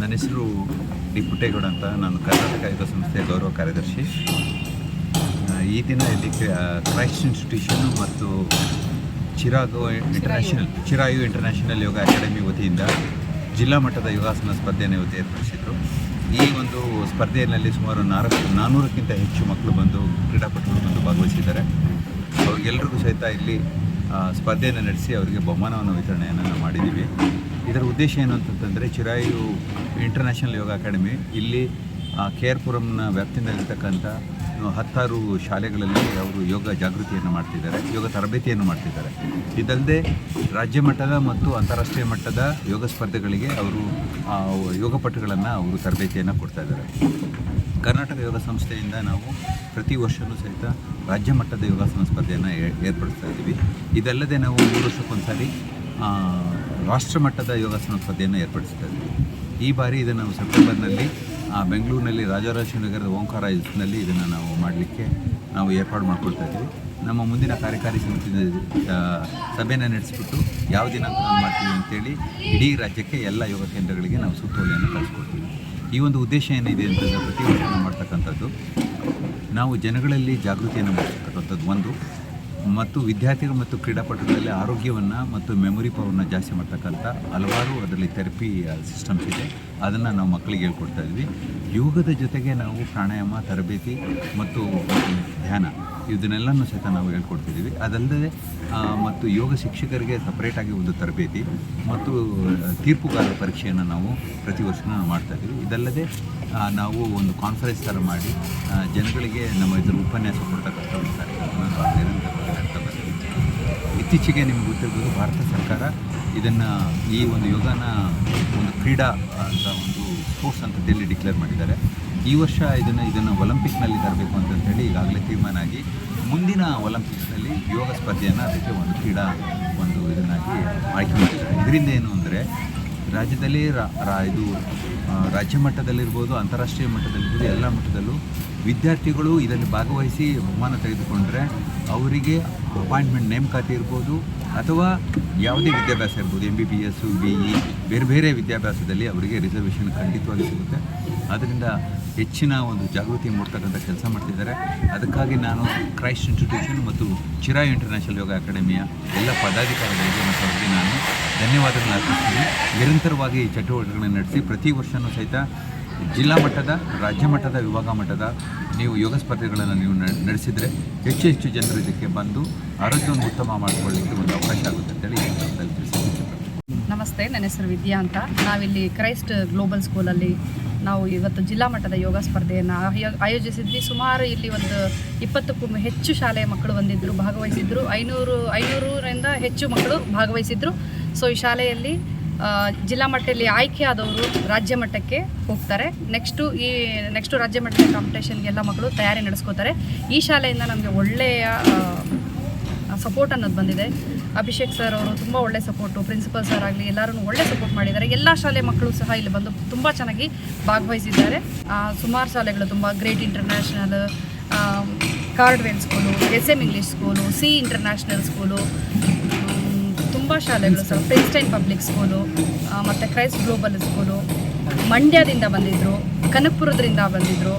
ನನ್ನ ಹೆಸರು ಡಿ ಪುಟ್ಟೇಗೌಡ ಅಂತ. ನಾನು ಕರ್ನಾಟಕ ಯೋಗ ಸಂಸ್ಥೆಯ ಗೌರವ ಕಾರ್ಯದರ್ಶಿ. ಈ ದಿನ ಇಲ್ಲಿ ಕ್ರೈಸ್ಟ್ ಇನ್ಸ್ಟಿಟ್ಯೂಷನ್ ಮತ್ತು Chirag international Chirayu. International yoga academy ವತಿಯಿಂದ ಜಿಲ್ಲಾ ಮಟ್ಟದ ಯೋಗಾಸನ ಸ್ಪರ್ಧೆಯನ್ನು ಇವತ್ತು ಏರ್ಪಡಿಸಿದರು. ಈ ಒಂದು ಸ್ಪರ್ಧೆಯಲ್ಲಿ ಸುಮಾರು ನಾಲ್ಕು ನಾನ್ನೂರಕ್ಕಿಂತ ಹೆಚ್ಚು ಮಕ್ಕಳು ಬಂದು ಕ್ರೀಡಾಪಟುಗಳು ಬಂದು ಭಾಗವಹಿಸಿದ್ದಾರೆ. ಅವ್ರಿಗೆಲ್ರಿಗೂ ಸಹಿತ ಇಲ್ಲಿ ಸ್ಪರ್ಧೆಯನ್ನು ನಡೆಸಿ ಅವರಿಗೆ ಬಹುಮಾನವನ್ನು ವಿತರಣೆಯನ್ನು ಮಾಡಿದ್ದೀವಿ. ಇದರ ಉದ್ದೇಶ ಏನು ಅಂತಂತಂದರೆ ಚಿರಾಯು ಇಂಟರ್ನ್ಯಾಷನಲ್ ಯೋಗ ಅಕಾಡೆಮಿ ಇಲ್ಲಿ ಕೆ ಆರ್ ಪುರಂನ ವ್ಯಾಪ್ತಿಯಲ್ಲಿರ್ತಕ್ಕಂಥ ಹತ್ತಾರು ಶಾಲೆಗಳಲ್ಲಿ ಅವರು ಯೋಗ ಜಾಗೃತಿಯನ್ನು ಮಾಡ್ತಿದ್ದಾರೆ, ಯೋಗ ತರಬೇತಿಯನ್ನು ಮಾಡ್ತಿದ್ದಾರೆ. ಇದಲ್ಲದೆ ರಾಜ್ಯ ಮಟ್ಟದ ಮತ್ತು ಅಂತಾರಾಷ್ಟ್ರೀಯ ಮಟ್ಟದ ಯೋಗ ಸ್ಪರ್ಧೆಗಳಿಗೆ ಅವರು ಯೋಗ ಯೋಗಪಟುಗಳನ್ನು ಅವರು ತರಬೇತಿಯನ್ನು ಕೊಡ್ತಾ ಇದ್ದಾರೆ. ಕರ್ನಾಟಕ ಯೋಗ ಸಂಸ್ಥೆಯಿಂದ ನಾವು ಪ್ರತಿ ವರ್ಷವೂ ಸಹಿತ ರಾಜ್ಯ ಮಟ್ಟದ ಯೋಗಾಸನ ಸ್ಪರ್ಧೆಯನ್ನು ಏರ್ಪಡಿಸ್ತಾ ಇದ್ದೀವಿ. ಇದಲ್ಲದೆ ನಾವು ಮೂರು ವರ್ಷಕ್ಕೊಂದ್ಸರಿ ರಾಷ್ಟ್ರ ಮಟ್ಟದ ಯೋಗಾಸನ ಸ್ಪರ್ಧೆಯನ್ನು ಏರ್ಪಡಿಸ್ತಾ ಇದ್ದೀವಿ. ಈ ಬಾರಿ ಇದನ್ನು ನಾವು ಸೆಪ್ಟೆಂಬರ್ನಲ್ಲಿ ಬೆಂಗಳೂರಿನಲ್ಲಿ ನಗರದ ಓಂಕಾರ ಹಿಲ್ಸ್ನಲ್ಲಿ ಇದನ್ನು ನಾವು ಮಾಡಲಿಕ್ಕೆ ನಾವು ಏರ್ಪಾಡು ಮಾಡ್ಕೊಳ್ತಾ ಇದ್ದೀವಿ. ನಮ್ಮ ಮುಂದಿನ ಕಾರ್ಯಕಾರಿ ಸಮಿತಿ ಸಭೆಯನ್ನು ನಡೆಸಿಬಿಟ್ಟು ಯಾವ ದಿನಾಂಕ ಮಾಡ್ತೀವಿ ಅಂತೇಳಿ ಇಡೀ ರಾಜ್ಯಕ್ಕೆ ಎಲ್ಲ ಯೋಗ ಕೇಂದ್ರಗಳಿಗೆ ನಾವು ಸುತ್ತೋಲೆಯನ್ನು ಕಳಿಸ್ಕೊಡ್ತೀವಿ. ಈ ಒಂದು ಉದ್ದೇಶ ಏನಿದೆ ಅಂತಂದರೆ ಪ್ರತಿ ವರ್ಷ ಮಾಡ್ತಕ್ಕಂಥದ್ದು ನಾವು ಜನಗಳಲ್ಲಿ ಜಾಗೃತಿಯನ್ನು ಮೂಡಿಸ್ತಕ್ಕಂಥದ್ದು ಒಂದು. ಮತ್ತು ವಿದ್ಯಾರ್ಥಿಗಳು ಮತ್ತು ಕ್ರೀಡಾಪಟುಗಳಲ್ಲಿ ಆರೋಗ್ಯವನ್ನು ಮತ್ತು ಮೆಮೊರಿ ಪವರ್ನ ಜಾಸ್ತಿ ಮಾಡ್ತಕ್ಕಂಥ ಹಲವಾರು ಅದರಲ್ಲಿ ಥೆರಪಿ ಸಿಸ್ಟಮ್ಸ್ ಇದೆ. ಅದನ್ನು ನಾವು ಮಕ್ಕಳಿಗೆ ಹೇಳ್ಕೊಡ್ತಾ ಇದ್ವಿ. ಯೋಗದ ಜೊತೆಗೆ ನಾವು ಪ್ರಾಣಾಯಾಮ, ತರಬೇತಿ ಮತ್ತು ಧ್ಯಾನ ಇದನ್ನೆಲ್ಲನೂ ಸಹಿತ ನಾವು ಹೇಳ್ಕೊಡ್ತಿದ್ದೀವಿ. ಅದಲ್ಲದೆ ಮತ್ತು ಯೋಗ ಶಿಕ್ಷಕರಿಗೆ ಸಪ್ರೇಟಾಗಿ ಒಂದು ತರಬೇತಿ ಮತ್ತು ತೀರ್ಪುಗಾರ ಪರೀಕ್ಷೆಯನ್ನು ನಾವು ಪ್ರತಿ ವರ್ಷ ನಾವು ಮಾಡ್ತಾ ಇದ್ದೀವಿ. ಇದಲ್ಲದೆ ನಾವು ಒಂದು ಕಾನ್ಫರೆನ್ಸ್ ಥರ ಮಾಡಿ ಜನಗಳಿಗೆ ನಮ್ಮ ಇದರ ಉಪನ್ಯಾಸ ಕೊಡ್ತಕ್ಕಂಥ ಒಂದು ಕಾರ್ಯಕ್ರಮವನ್ನು ನಾವು ನಿರಂತರವಾಗಿ ಇತ್ತೀಚೆಗೆ ನಿಮ್ಗೆ ಗೊತ್ತಿರ್ಬೋದು ಭಾರತ ಸರ್ಕಾರ ಇದನ್ನು ಈ ಒಂದು ಯೋಗನ ಒಂದು ಕ್ರೀಡಾ ಅಂತ ಒಂದು ಸ್ಪೋರ್ಟ್ಸ್ ಅಂತ ಡೆಲ್ಲಿ ಡಿಕ್ಲೇರ್ ಮಾಡಿದ್ದಾರೆ. ಈ ವರ್ಷ ಇದನ್ನು ಇದನ್ನು ಒಲಿಂಪಿಕ್ನಲ್ಲಿ ತರಬೇಕು ಅಂತಂಥೇಳಿ ಈಗಾಗಲೇ ತೀರ್ಮಾನ ಆಗಿ ಮುಂದಿನ ಒಲಿಂಪಿಕ್ಸ್ನಲ್ಲಿ ಯೋಗ ಸ್ಪರ್ಧೆಯನ್ನು ಅದಕ್ಕೆ ಒಂದು ಕ್ರೀಡಾ ಒಂದು ಇದನ್ನಾಗಿ ಆಯ್ಕೆ ಮಾಡಿದ್ದಾರೆ. ಇದರಿಂದ ಏನು ಅಂದರೆ ರಾಜ್ಯದಲ್ಲಿ ರಾ- ಇದು ರಾಜ್ಯ ಮಟ್ಟದಲ್ಲಿರ್ಬೋದು, ಅಂತಾರಾಷ್ಟ್ರೀಯ ಮಟ್ಟದಲ್ಲಿರ್ಬೋದು, ಎಲ್ಲ ಮಟ್ಟದಲ್ಲೂ ವಿದ್ಯಾರ್ಥಿಗಳು ಇದರಲ್ಲಿ ಭಾಗವಹಿಸಿ ಬಹುಮಾನ ತೆಗೆದುಕೊಂಡ್ರೆ ಅವರಿಗೆ ಅಪಾಯಿಂಟ್ಮೆಂಟ್ ನೇಮಕಾತಿ ಇರ್ಬೋದು ಅಥವಾ ಯಾವುದೇ ವಿದ್ಯಾಭ್ಯಾಸ ಇರ್ಬೋದು M B B S B E ಬೇರೆ ಬೇರೆ ವಿದ್ಯಾಭ್ಯಾಸದಲ್ಲಿ ಅವರಿಗೆ ರಿಸರ್ವೇಷನ್ ಖಂಡಿತವಾಗಿ ಸಿಗುತ್ತೆ. ಆದ್ದರಿಂದ ಹೆಚ್ಚಿನ ಒಂದು ಜಾಗೃತಿ ಮೂಡ್ತಕ್ಕಂಥ ಕೆಲಸ ಮಾಡ್ತಿದ್ದಾರೆ. ಅದಕ್ಕಾಗಿ ನಾನು ಕ್ರೈಸ್ಟ್ ಇನ್ಸ್ಟಿಟ್ಯೂಷನ್ ಮತ್ತು ಚಿರಾಯ್ ಇಂಟರ್ನ್ಯಾಷನಲ್ ಯೋಗ ಅಕಾಡೆಮಿಯ ಎಲ್ಲ ಪದಾಧಿಕಾರಿಗಳಿಗೆ ಮತ್ತು ಅವರಿಗೆ ನಾನು ಧನ್ಯವಾದಗಳನ್ನು ಅರ್ಪಿಸ್ತೀನಿ. ನಿರಂತರವಾಗಿ ಚಟುವಟಿಕೆಗಳನ್ನು ನಡೆಸಿ ಪ್ರತಿ ವರ್ಷವೂ ಸಹಿತ ಜಿಲ್ಲಾ ಮಟ್ಟದ, ರಾಜ್ಯ ಮಟ್ಟದ, ವಿಭಾಗ ಮಟ್ಟದ ನೀವು ಯೋಗ ಸ್ಪರ್ಧೆಗಳನ್ನು ನೀವು ನಡೆಸಿದರೆ ಹೆಚ್ಚು ಹೆಚ್ಚು ಜನರು ಇದಕ್ಕೆ ಬಂದು ಆರೋಗ್ಯವನ್ನು ಉತ್ತಮ ಮಾಡಿಕೊಳ್ಳಲಿಕ್ಕೆ ಒಂದು ಅವಕಾಶ ಆಗುತ್ತೆ ಅಂತೇಳಿ ನಮಸ್ತೆ, ನನ್ನ ಹೆಸರು ವಿದ್ಯಾ ಅಂತ. ನಾವಿಲ್ಲಿ ಕ್ರೈಸ್ಟ್ ಗ್ಲೋಬಲ್ ಸ್ಕೂಲಲ್ಲಿ ನಾವು ಇವತ್ತು ಜಿಲ್ಲಾ ಮಟ್ಟದ ಯೋಗ ಸ್ಪರ್ಧೆಯನ್ನು ಆಯೋ- ಆಯೋಜಿಸಿದ್ವಿ. ಸುಮಾರು ಇಲ್ಲಿ ಒಂದು ಇಪ್ಪತ್ತಕ್ಕೂ ಹೆಚ್ಚು ಶಾಲೆಯ ಮಕ್ಕಳು ಬಂದಿದ್ದರು ಭಾಗವಹಿಸಿದ್ರು ಐನೂರು, ಐನೂರರಿಂದ ಹೆಚ್ಚು ಮಕ್ಕಳು ಭಾಗವಹಿಸಿದ್ರು ಸೊ ಈ ಶಾಲೆಯಲ್ಲಿ ಜಿಲ್ಲಾ ಮಟ್ಟದಲ್ಲಿ ಆಯ್ಕೆ ಆದವರು ರಾಜ್ಯ ಮಟ್ಟಕ್ಕೆ ಹೋಗ್ತಾರೆ. ನೆಕ್ಸ್ಟು ಈ ನೆಕ್ಸ್ಟು ರಾಜ್ಯ ಮಟ್ಟದ ಕಾಂಪಿಟೇಷನ್ಗೆಲ್ಲ ಮಕ್ಕಳು ತಯಾರಿ ನಡೆಸ್ಕೋತಾರೆ. ಈ ಶಾಲೆಯಿಂದ ನಮಗೆ ಒಳ್ಳೆಯ ಸಪೋರ್ಟ್ ಅನ್ನೋದು ಬಂದಿದೆ. ಅಭಿಷೇಕ್ ಸರ್ ಅವರು ತುಂಬ ಒಳ್ಳೆ ಸಪೋರ್ಟು ಪ್ರಿನ್ಸಿಪಲ್ ಸರ್ ಆಗಲಿ ಎಲ್ಲರೂ ಒಳ್ಳೆ ಸಪೋರ್ಟ್ ಮಾಡಿದ್ದಾರೆ. ಎಲ್ಲ ಶಾಲೆ ಮಕ್ಕಳು ಸಹ ಇಲ್ಲಿ ಬಂದು ತುಂಬ ಚೆನ್ನಾಗಿ ಭಾಗವಹಿಸಿದ್ದಾರೆ. ಸುಮಾರು ಶಾಲೆಗಳು ತುಂಬ great international Cardwell school S M English school C international school ತುಂಬ ಶಾಲೆಗಳು ಸರ್ ಪ್ರಿನ್ಸ್ಟೈನ್ ಪಬ್ಲಿಕ್ ಸ್ಕೂಲು ಮತ್ತು ಕ್ರೈಸ್ಟ್ ಗ್ಲೋಬಲ್ ಸ್ಕೂಲು ಮಂಡ್ಯದಿಂದ ಬಂದಿದ್ದರು ಕನಕಪುರದಿಂದ ಬಂದಿದ್ದರು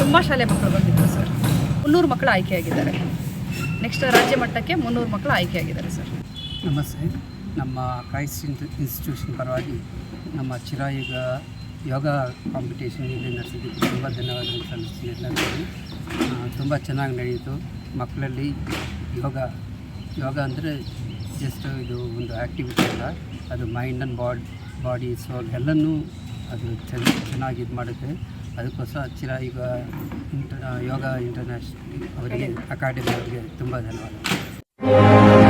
ತುಂಬ ಶಾಲೆ ಮಕ್ಕಳು ಬಂದಿದ್ದರು ಸರ್. ಮುನ್ನೂರು ಮಕ್ಕಳು ಆಯ್ಕೆಯಾಗಿದ್ದಾರೆ. ನೆಕ್ಸ್ಟ್ ರಾಜ್ಯ ಮಟ್ಟಕ್ಕೆ ಮುನ್ನೂರು ಮಕ್ಕಳು ಆಯ್ಕೆಯಾಗಿದ್ದಾರೆ ಸರ್. ನಮಸ್ತೆ. ನಮ್ಮ ಕ್ರೈಸ್ಟ್ ಇನ್ಸ್ ಇನ್ಸ್ಟಿಟ್ಯೂಷನ್ ಪರವಾಗಿ ನಮ್ಮ ಚಿರಾಯುಗ ಯೋಗ ಕಾಂಪಿಟೇಷನ್ ಇಲ್ಲಿ ನಡೆಸಿದ್ದಕ್ಕೆ ತುಂಬ ಧನ್ಯವಾದಗಳು ತುಂಬ ಚೆನ್ನಾಗಿ ನಡೆಯಿತು. ಮಕ್ಕಳಲ್ಲಿ ಯೋಗ ಯೋಗ ಅಂದರೆ ಜಸ್ಟ್ ಇದು ಒಂದು ಆ್ಯಕ್ಟಿವಿಟಿ ಅಲ್ಲ. ಅದು ಮೈಂಡ್ ಆ್ಯಂಡ್ ಬಾಡ್ ಬಾಡಿ ಸೋಲ್ ಎಲ್ಲನೂ ಅದು ಚೆನ್ನ ಚೆನ್ನಾಗಿ ಇದು ಮಾಡುತ್ತೆ. ಅದಕ್ಕೋಸ್ಕರ ಈಗ ಇಂಟರ್ ಯೋಗ ಇಂಟರ್ನ್ಯಾಷನಲ್ ಅವರಿಗೆ ಅಕಾಡೆಮಿ ಅವರಿಗೆ ತುಂಬ ಧನ್ಯವಾದಗಳು.